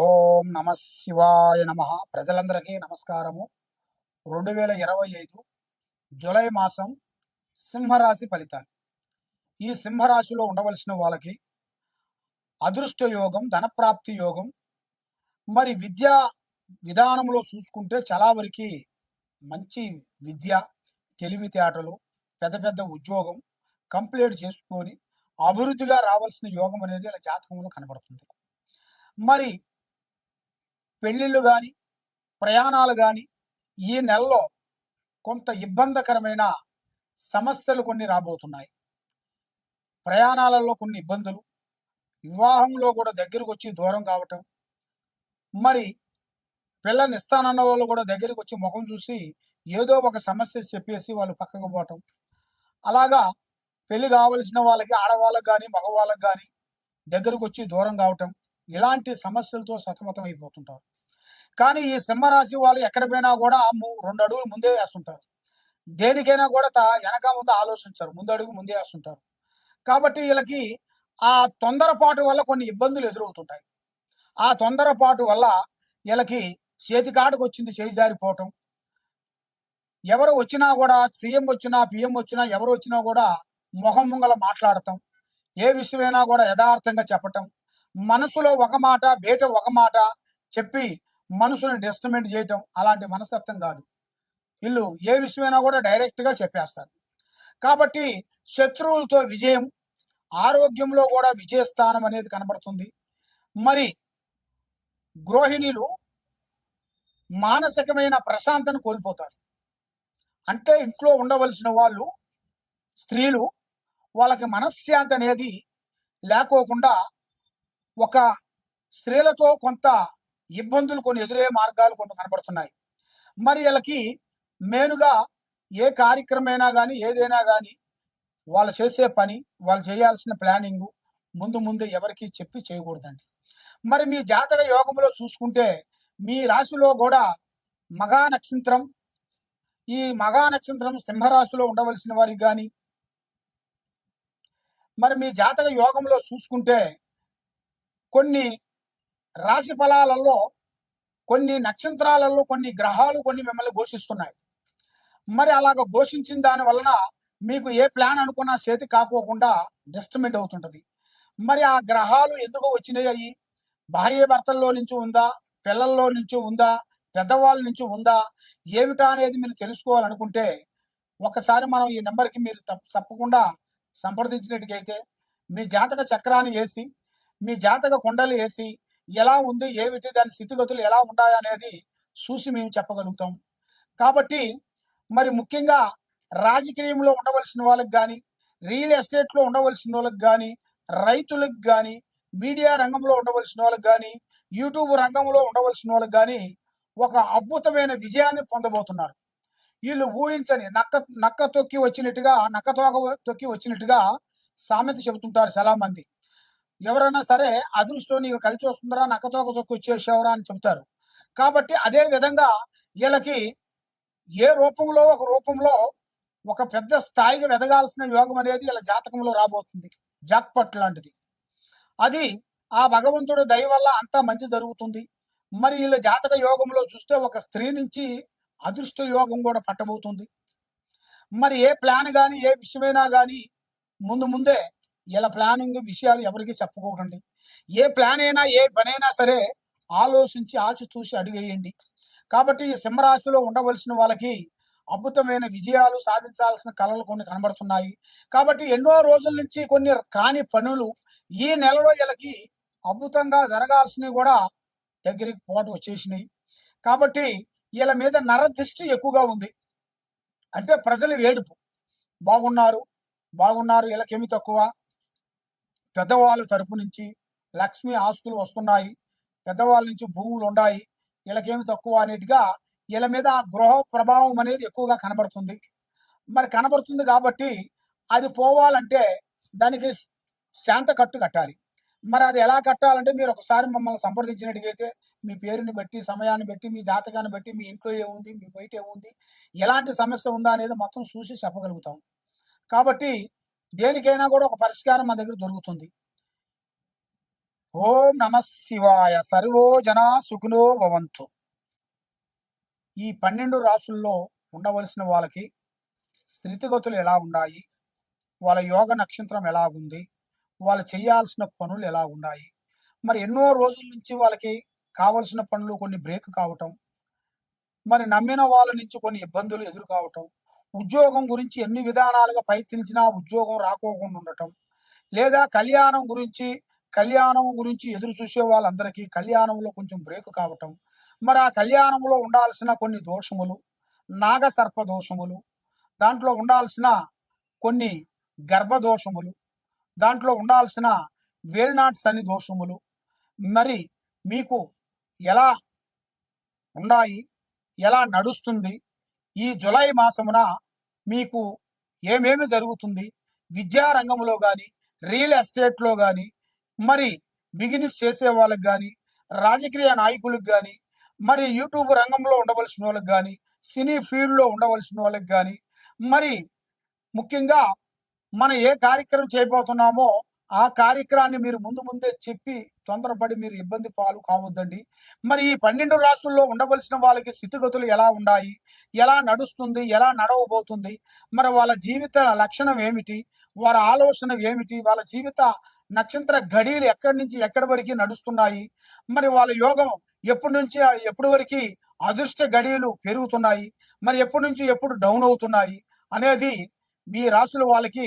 ఓం నమ శివాయ నమ. ప్రజలందరికీ నమస్కారము. రెండు వేల ఇరవై ఐదు జూలై మాసం సింహరాశి ఫలితాలు. ఈ సింహరాశిలో ఉండవలసిన వాళ్ళకి అదృష్ట యోగం ధనప్రాప్తి యోగం మరి విద్యా విధానంలో చూసుకుంటే చాలా వరకు మంచి విద్య తెలివితేటలు పెద్ద పెద్ద ఉద్యోగం కంప్లీట్ చేసుకొని అభివృద్ధిగా రావాల్సిన యోగం అనేది ఇలా జాతకంలో కనబడుతుంది. మరి పెళ్ళిళ్ళు కానీ ప్రయాణాలు కానీ ఈ నెలలో కొంత ఇబ్బందికరమైన సమస్యలు కొన్ని రాబోతున్నాయి. ప్రయాణాలలో కొన్ని ఇబ్బందులు వివాహంలో కూడా దగ్గరకు వచ్చి దూరం కావటం మరి పిల్లని ఇస్తానన్న వాళ్ళు కూడా దగ్గరికి వచ్చి ముఖం చూసి ఏదో ఒక సమస్య చెప్పేసి వాళ్ళు పక్కకు పోవటం. అలాగా పెళ్ళి కావలసిన వాళ్ళకి ఆడవాళ్ళకి కానీ మగవాళ్ళకి కానీ దగ్గరకు వచ్చి దూరం కావటం ఇలాంటి సమస్యలతో సతమతం అయిపోతుంటారు కానీ ఈ సింహరాశి వాళ్ళు ఎక్కడ పోయినా కూడా రెండు అడుగులు ముందే వేస్తుంటారు. దేనికైనా కూడా వెనక ముందు ఆలోచించారు. ముందు అడుగు ముందే వేస్తుంటారు. కాబట్టి వీళ్ళకి ఆ తొందరపాటు వల్ల కొన్ని ఇబ్బందులు ఎదురవుతుంటాయి. ఆ తొందరపాటు వల్ల వీళ్ళకి చేతికాటకు వచ్చింది చేయి జారిపోవటం. ఎవరు వచ్చినా కూడా సీఎం వచ్చినా పిఎం వచ్చినా ఎవరు వచ్చినా కూడా మొహం ముంగల మాట్లాడటం. ఏ విషయమైనా కూడా యథార్థంగా చెప్పటం. మనసులో ఒక మాట బయట ఒక మాట చెప్పి మనసుని డిస్టమెంట్ చేయటం అలాంటి మనస్తత్వం కాదు. వీళ్ళు ఏ విషయమైనా కూడా డైరెక్ట్గా చెప్పేస్తారు. కాబట్టి శత్రువులతో విజయం ఆరోగ్యంలో కూడా విజయస్థానం అనేది కనబడుతుంది. మరి గృహిణులు మానసికమైన ప్రశాంతను కోల్పోతారు. అంటే ఇంట్లో ఉండవలసిన వాళ్ళు స్త్రీలు వాళ్ళకి మనశ్శాంతి అనేది లేకోకుండా ఒక స్త్రీలతో కొంత ఇబ్బందులు కొన్ని ఎదురయ్యే మార్గాలు కొన్ని కనబడుతున్నాయి మరి వీళ్ళకి మెయిన్గా ఏ కార్యక్రమైనా కానీ ఏదైనా కానీ వాళ్ళు చేసే పని వాళ్ళు చేయాల్సిన ప్లానింగ్ ముందు ముందు ఎవరికి చెప్పి చేయకూడదండి. మరి మీ జాతక యోగంలో చూసుకుంటే మీ రాశిలో కూడా మగా నక్షత్రం ఈ మగా నక్షత్రం సింహరాశిలో ఉండవలసిన వారికి కానీ మరి మీ జాతక యోగంలో చూసుకుంటే కొన్ని రాశి ఫలాలలో కొన్ని నక్షత్రాలలో కొన్ని గ్రహాలు కొన్ని మిమ్మల్ని ఘోషిస్తున్నాయి. మరి అలాగ ఘోషించిన దాని వలన మీకు ఏ ప్లాన్ అనుకున్నా చేతి కాకోకుండా డిస్టర్మెంట్ అవుతుంటది. మరి ఆ గ్రహాలు ఎందుకు వచ్చినాయి? భార్య భర్తల్లో నుంచి ఉందా? పిల్లల్లో నుంచి ఉందా? పెద్దవాళ్ళ నుంచి ఉందా? ఏమిటా అనేది మీరు తెలుసుకోవాలనుకుంటే ఒకసారి మనం ఈ నెంబర్కి మీరు తప్పకుండా సంప్రదించినట్టుకైతే మీ జాతక చక్రాన్ని వేసి మీ జాతక కొండలు వేసి ఎలా ఉంది ఏమిటి దాని స్థితిగతులు ఎలా ఉన్నాయనేది చూసి మేము చెప్పగలుగుతాం. కాబట్టి మరి ముఖ్యంగా రాజకీయంలో ఉండవలసిన వాళ్ళకి కానీ రియల్ ఎస్టేట్లో ఉండవలసిన వాళ్ళకి కానీ రైతులకు కానీ మీడియా రంగంలో ఉండవలసిన వాళ్ళకి కానీ యూట్యూబ్ రంగంలో ఉండవలసిన వాళ్ళకి కానీ ఒక అద్భుతమైన విజయాన్ని పొందబోతున్నారు. వీళ్ళు ఊహించని నక్క నక్క తొక్కి వచ్చినట్టుగా నక్క తోక తొక్కి వచ్చినట్టుగా సామెత చెబుతుంటారు చాలా మంది ఎవరైనా సరే అదృష్టం నీకు కలిసి వస్తుందరా నక్కతో తోక వచ్చేసేవరా అని చెబుతారు కాబట్టి అదే విధంగా వీళ్ళకి ఏ రూపంలో ఒక రూపంలో ఒక పెద్ద స్థాయిగా ఎదగాల్సిన యోగం అనేది ఇలా జాతకంలో రాబోతుంది. జాక్పట్ లాంటిది. అది ఆ భగవంతుడు దయ వల్ల అంతా మంచి జరుగుతుంది. మరి వీళ్ళ జాతక యోగంలో చూస్తే ఒక స్త్రీ నుంచి అదృష్ట యోగం కూడా పట్టబోతుంది. మరి ఏ ప్లాన్ కానీ ఏ విషయమైనా కానీ ముందు ముందే ఇలా ప్లానింగ్ విషయాలు ఎవరికి చెప్పుకోకండి ఏ ప్లాన్ అయినా ఏ పనైనా సరే ఆలోచించి ఆచితూసి అడిగేయండి. కాబట్టి సింహరాశిలో ఉండవలసిన వాళ్ళకి అద్భుతమైన విజయాలు సాధించాల్సిన కళలు కొన్ని కనబడుతున్నాయి. కాబట్టి ఎన్నో రోజుల నుంచి కొన్ని కాని పనులు ఈ నెలలో వీళ్ళకి అద్భుతంగా జరగాల్సినవి కూడా దగ్గరికి పోటు వచ్చేసినాయి. కాబట్టి వీళ్ళ మీద నరదృష్టి ఎక్కువగా ఉంది. అంటే ప్రజలు వేడుపు. బాగున్నారు బాగున్నారు వీళ్ళకేమి తక్కువ. పెద్దవాళ్ళ తరపు నుంచి లక్ష్మి ఆస్తులు వస్తున్నాయి. పెద్దవాళ్ళ నుంచి భూములు ఉన్నాయి. వీళ్ళకేమి తక్కువ అనేట్టుగా వీళ్ళ మీద ఆ గృహ ప్రభావం అనేది ఎక్కువగా కనబడుతుంది. మరి కనబడుతుంది కాబట్టి అది పోవాలంటే దానికి శాంత కట్టు కట్టాలి. మరి అది ఎలా కట్టాలంటే మీరు ఒకసారి మమ్మల్ని సంప్రదించినట్టుగైతే మీ పేరుని బట్టి సమయాన్ని బట్టి మీ జాతకాన్ని బట్టి మీ ఇంట్లో ఏముంది మీ బయట ఏముంది ఎలాంటి సమస్య ఉందా అనేది మొత్తం చూసి చెప్పగలుగుతాం. కాబట్టి దేనికైనా కూడా ఒక పరిష్కారం మన దగ్గర దొరుకుతుంది. ఓం నమ శివాయ. సర్వో జన సుఖినో భవంతు. ఈ పన్నెండు రాసుల్లో ఉండవలసిన వాళ్ళకి స్థితిగతులు ఎలా ఉన్నాయి వాళ్ళ యోగ నక్షత్రం ఎలా ఉంది? వాళ్ళు చేయాల్సిన పనులు ఎలా ఉన్నాయి? మరి ఎన్నో రోజుల నుంచి వాళ్ళకి కావలసిన పనులు కొన్ని బ్రేక్ కావటం మరి నమ్మిన వాళ్ళ నుంచి కొన్ని ఇబ్బందులు ఎదురు కావటం ఉద్యోగం గురించి ఎన్ని విధానాలుగా ప్రయత్నించినా ఉద్యోగం రాకోకుండా ఉండటం. లేదా కళ్యాణం గురించి కళ్యాణం గురించి ఎదురు చూసే వాళ్ళందరికీ కళ్యాణంలో కొంచెం బ్రేక్ కావటం. మరి ఆ కళ్యాణంలో ఉండాల్సిన కొన్ని దోషములు నాగసర్ప దోషములు దాంట్లో ఉండాల్సిన కొన్ని గర్భదోషములు దాంట్లో ఉండాల్సిన వేల్నాట్స్ అని దోషములు. మరి మీకు ఎలా ఉన్నాయి ఎలా నడుస్తుంది? ఈ జులై మాసమున మీకు ఏమేమి జరుగుతుంది? విద్యా రంగంలో కానీ రియల్ ఎస్టేట్లో కానీ మరి బిజినెస్ చేసే వాళ్ళకి కానీ రాజకీయ నాయకులకు కానీ మరి యూట్యూబ్ రంగంలో ఉండవలసిన వాళ్ళకి కానీ సినీ ఫీల్డ్లో ఉండవలసిన వాళ్ళకి కానీ మరి ముఖ్యంగా మనం ఏ కార్యక్రమం చేయబోతున్నామో ఆ కార్యక్రమాన్ని మీరు ముందు ముందే చెప్పి తొందరపడి మీరు ఇబ్బంది పాలు కావద్దండి. మరి ఈ పన్నెండు రాష్ట్రాల్లో ఉండవలసిన వాళ్ళకి స్థితిగతులు ఎలా ఉన్నాయి? ఎలా నడుస్తుంది? ఎలా నడవబోతుంది? మరి వాళ్ళ జీవిత లక్షణం ఏమిటి? వారి ఆలోచన ఏమిటి? వాళ్ళ జీవిత నక్షత్ర గడియలు ఎక్కడి నుంచి ఎక్కడి వరకు నడుస్తున్నాయి? మరి వాళ్ళ యోగం ఎప్పటి నుంచి ఎప్పటి వరకు అదృష్ట గడియలు పెరుగుతున్నాయి? మరి ఎప్పటి నుంచి ఎప్పుడు డౌన్ అవుతున్నాయి? అనేది మీ రాసుల వాళ్ళకి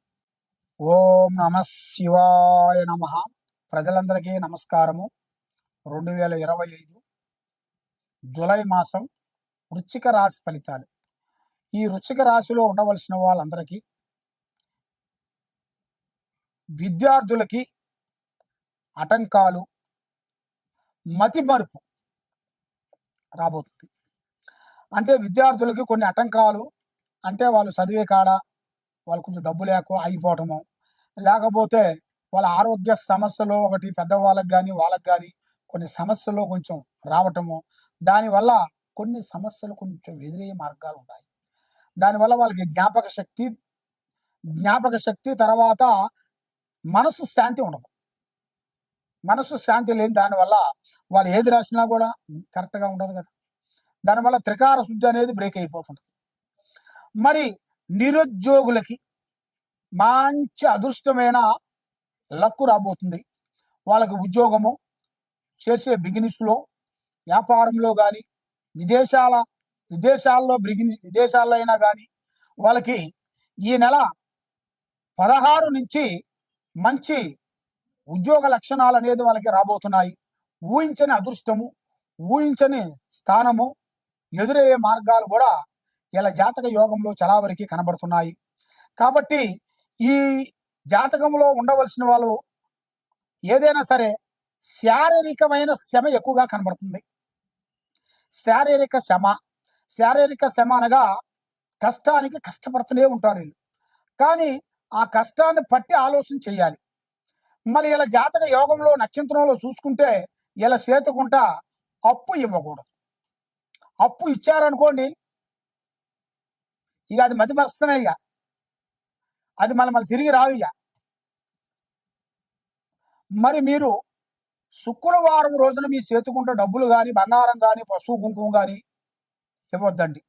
ఓం నమ శివాయ నమ. ప్రజలందరికీ నమస్కారము. రెండు వేల ఇరవై ఐదు జూలై మాసం వృచ్చిక రాశి ఫలితాలు. ఈ వృచ్చిక రాశిలో ఉండవలసిన వాళ్ళందరికీ విద్యార్థులకి ఆటంకాలు మతి మరుపు రాబోతుంది. అంటే విద్యార్థులకి కొన్ని ఆటంకాలు అంటే వాళ్ళు చదివే కాడ వాళ్ళు కొంచెం డబ్బు లేక ఆగిపోవటము లేకపోతే వాళ్ళ ఆరోగ్య సమస్యలు ఒకటి పెద్దవాళ్ళకి కానీ వాళ్ళకి కానీ కొన్ని సమస్యలు కొంచెం రావటము. దానివల్ల కొన్ని సమస్యలు కొంచెం ఎదురయ్యే మార్గాలు ఉన్నాయి దానివల్ల వాళ్ళకి జ్ఞాపక శక్తి జ్ఞాపక శక్తి తర్వాత మనసు శాంతి ఉండదు. మనసు శాంతి లేని దానివల్ల వాళ్ళు ఏది రాసినా కూడా కరెక్ట్గా ఉండదు కదా. దానివల్ల త్రికార శుద్ధి అనేది బ్రేక్ అయిపోతుంది మరి నిరుద్యోగులకి మంచి అదృష్టమైన లక్కు రాబోతుంది. వాళ్ళకి ఉద్యోగము చేసే బిజినెస్లో వ్యాపారంలో కానీ విదేశాల విదేశాల్లో బిగిని విదేశాల్లో అయినా కానీ వాళ్ళకి ఈ నెల పదహారు నుంచి మంచి ఉద్యోగ లక్షణాలు అనేది వాళ్ళకి రాబోతున్నాయి. ఊహించని అదృష్టము ఊహించని స్థానము ఎదురయ్యే మార్గాలు కూడా ఇలా జాతక యోగంలో చాలా వరకు కనబడుతున్నాయి. కాబట్టి ఈ జాతకంలో ఉండవలసిన వాళ్ళు ఏదైనా సరే శారీరకమైన శ్రమ ఎక్కువగా కనబడుతుంది. శారీరక శ్రమ శారీరక శ్రమ అనగా కష్టానికి కష్టపడుతూనే ఉంటారు వీళ్ళు. కానీ ఆ కష్టాన్ని పట్టి ఆలోచన చేయాలి. మళ్ళీ ఇలా జాతక యోగంలో నక్షత్రంలో చూసుకుంటే ఇలా చేతుకుంటా అప్పు ఇవ్వకూడదు. అప్పు ఇచ్చారనుకోండి ఇక అది మధ్యమస్తమే ఇక. అది మళ్ళీ మళ్ళీ తిరిగి రావు ఇక. మరి మీరు శుక్రవారం రోజున మీ చేతుకుంటే డబ్బులు కానీ బంగారం కానీ పశువు కుంకుమ కానీ ఇవ్వద్దండి.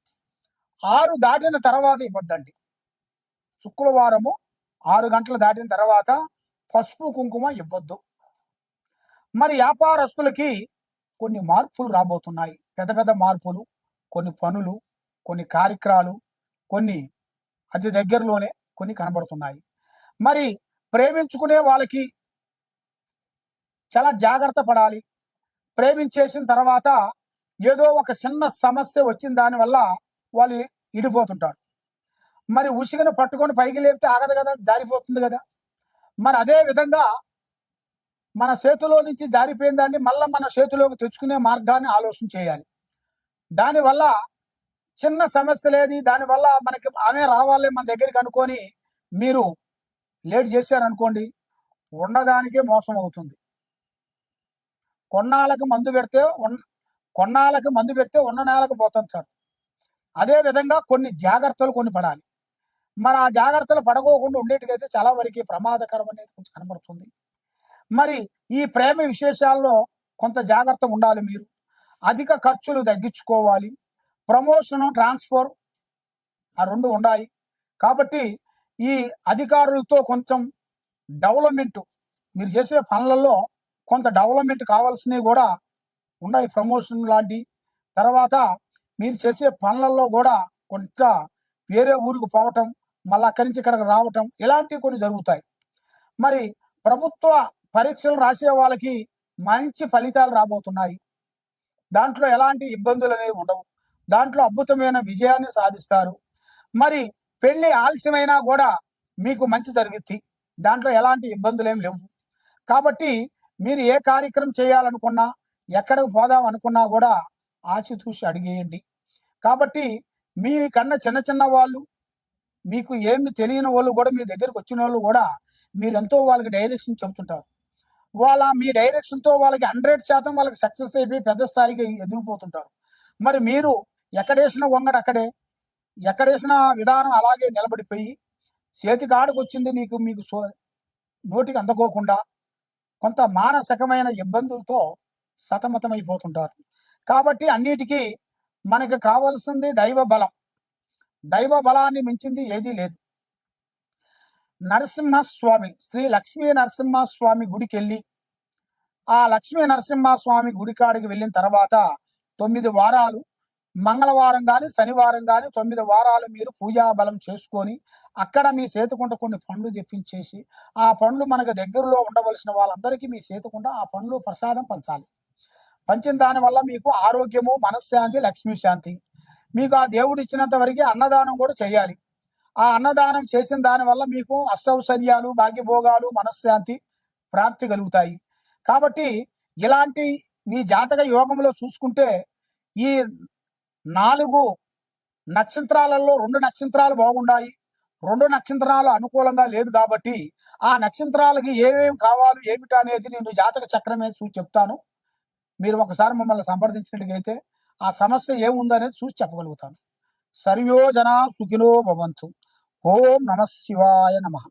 ఆరు దాటిన తర్వాత ఇవ్వద్దండి. శుక్రవారము ఆరు గంటలు దాటిన తర్వాత పసుపు కుంకుమ ఇవ్వద్దు. మరి వ్యాపారస్తులకి కొన్ని మార్పులు రాబోతున్నాయి. పెద్ద పెద్ద మార్పులు కొన్ని పనులు కొన్ని కార్యక్రమాలు కొన్ని అతి దగ్గరలోనే కొన్ని కనబడుతున్నాయి. మరి ప్రేమించుకునే వాళ్ళకి చాలా జాగ్రత్త పడాలి. ప్రేమించేసిన తర్వాత ఏదో ఒక చిన్న సమస్య వచ్చిన దానివల్ల వాళ్ళు ఇడిపోతుంటారు. మరి ఉసిగను పట్టుకొని పైకి లేపితే ఆగదు కదా జారిపోతుంది కదా. మరి అదే విధంగా మన చేతిలో నుంచి జారిపోయిందాన్ని మళ్ళీ మన చేతిలోకి తెచ్చుకునే మార్గాన్ని ఆలోచన చేయాలి. దానివల్ల చిన్న సమస్య లేదు. దానివల్ల మనకి ఆమె రావాలి మన దగ్గరికి అనుకొని మీరు లేట్ చేశారనుకోండి ఉన్నదానికే మోసం అవుతుంది. కొన్నాళ్ళకి మందు పెడితే ఉన్న- కొన్నాళ్ళకి మందు పెడితే ఉన్న నేలకు పోతుంటారు అదే విధంగా కొన్ని జాగ్రత్తలు కొన్ని పడాలి. మరి ఆ జాగ్రత్తలు పడకోకుండా ఉండేటికైతే చాలా వరకు ప్రమాదకరం అనేది కొంచెం కనబడుతుంది. మరి ఈ ప్రేమ విశేషాల్లో కొంత జాగ్రత్త ఉండాలి మీరు. అధిక ఖర్చులు తగ్గించుకోవాలి. ప్రమోషన్ ట్రాన్స్ఫర్ ఆ రెండు ఉన్నాయి కాబట్టి ఈ అధికారులతో కొంచెం డెవలప్మెంట్ మీరు చేసే పనులలో కొంత డెవలప్మెంట్ కావాల్సినవి కూడా ఉన్నాయి ప్రమోషన్ లాంటి. తర్వాత మీరు చేసే పనులలో కూడా కొంత వేరే ఊరికి పోవటం మళ్ళీ అక్కడి నుంచి ఇక్కడికి రావటం ఇలాంటివి కొన్ని జరుగుతాయి. మరి ప్రభుత్వ పరీక్షలు రాసే వాళ్ళకి మంచి ఫలితాలు రాబోతున్నాయి. దాంట్లో ఎలాంటి ఇబ్బందులు అనేవి ఉండవు. దాంట్లో అద్భుతమైన విజయాన్ని సాధిస్తారు. మరి పెళ్ళి ఆలస్యమైనా కూడా మీకు మంచి జరుగుద్ది. దాంట్లో ఎలాంటి ఇబ్బందులు ఏం లేవు. కాబట్టి మీరు ఏ కార్యక్రమం చేయాలనుకున్నా ఎక్కడికి పోదాం అనుకున్నా కూడా ఆచితూసి అడిగేయండి. కాబట్టి మీ కన్నా చిన్న చిన్న వాళ్ళు మీకు ఏమి తెలియని వాళ్ళు కూడా మీ దగ్గరకు వచ్చిన వాళ్ళు కూడా మీరు ఎంతో వాళ్ళకి డైరెక్షన్ చెబుతుంటారు. వాళ్ళ మీ డైరెక్షన్తో వాళ్ళకి హండ్రెడ్ శాతం వాళ్ళకి సక్సెస్ అయిపోయి పెద్ద స్థాయికి ఎదిగిపోతుంటారు. మరి మీరు ఎక్కడేసిన వంగడు అక్కడే. ఎక్కడేసిన విధానం అలాగే నిలబడిపోయి చేతికి వచ్చింది నీకు మీకు సో నోటికి అందుకోకుండా కొంత మానసికమైన ఇబ్బందులతో సతమతమైపోతుంటారు. కాబట్టి అన్నిటికీ మనకి కావాల్సింది దైవ బలం దైవ బలాన్ని మించింది ఏదీ లేదు. నరసింహస్వామి శ్రీ లక్ష్మీ నరసింహస్వామి గుడికి వెళ్ళి ఆ లక్ష్మీ నరసింహస్వామి గుడి కాడికి వెళ్ళిన తర్వాత తొమ్మిది వారాలు మంగళవారం కానీ శనివారం కానీ తొమ్మిది వారాలు మీరు పూజా బలం చేసుకొని అక్కడ మీ సేతుకుంట కొన్ని పండ్లు తెప్పించేసి ఆ పండ్లు మనకు దగ్గరలో ఉండవలసిన వాళ్ళందరికీ మీ సేతుకుంట ఆ పండ్లు ప్రసాదం పంచాలి. పంచిన దానివల్ల మీకు ఆరోగ్యము మనశ్శాంతి లక్ష్మీ శాంతి. మీకు ఆ దేవుడు ఇచ్చినంత వరకు అన్నదానం కూడా చేయాలి. ఆ అన్నదానం చేసిన దానివల్ల మీకు అష్టౌశ్వర్యాలు భాగ్యభోగాలు మనశ్శాంతి ప్రాప్తి కలుగుతాయి. కాబట్టి ఇలాంటి మీ జాతక యోగంలో చూసుకుంటే ఈ నాలుగు నక్షత్రాలలో రెండు నక్షత్రాలు బాగుండాయి రెండు నక్షత్రాలు అనుకూలంగా లేదు కాబట్టి ఆ నక్షత్రాలకి ఏమేమి కావాలి ఏమిటి అనేది నేను జాతక చక్రం మీద చూసి చెప్తాను. మీరు ఒకసారి మమ్మల్ని సంప్రదించినట్టుగైతే ఆ సమస్య ఏముందనేది చూసి చెప్పగలుగుతాను. సర్వో సుఖినో భవంతు. ఓం నమ శివాయ నమః.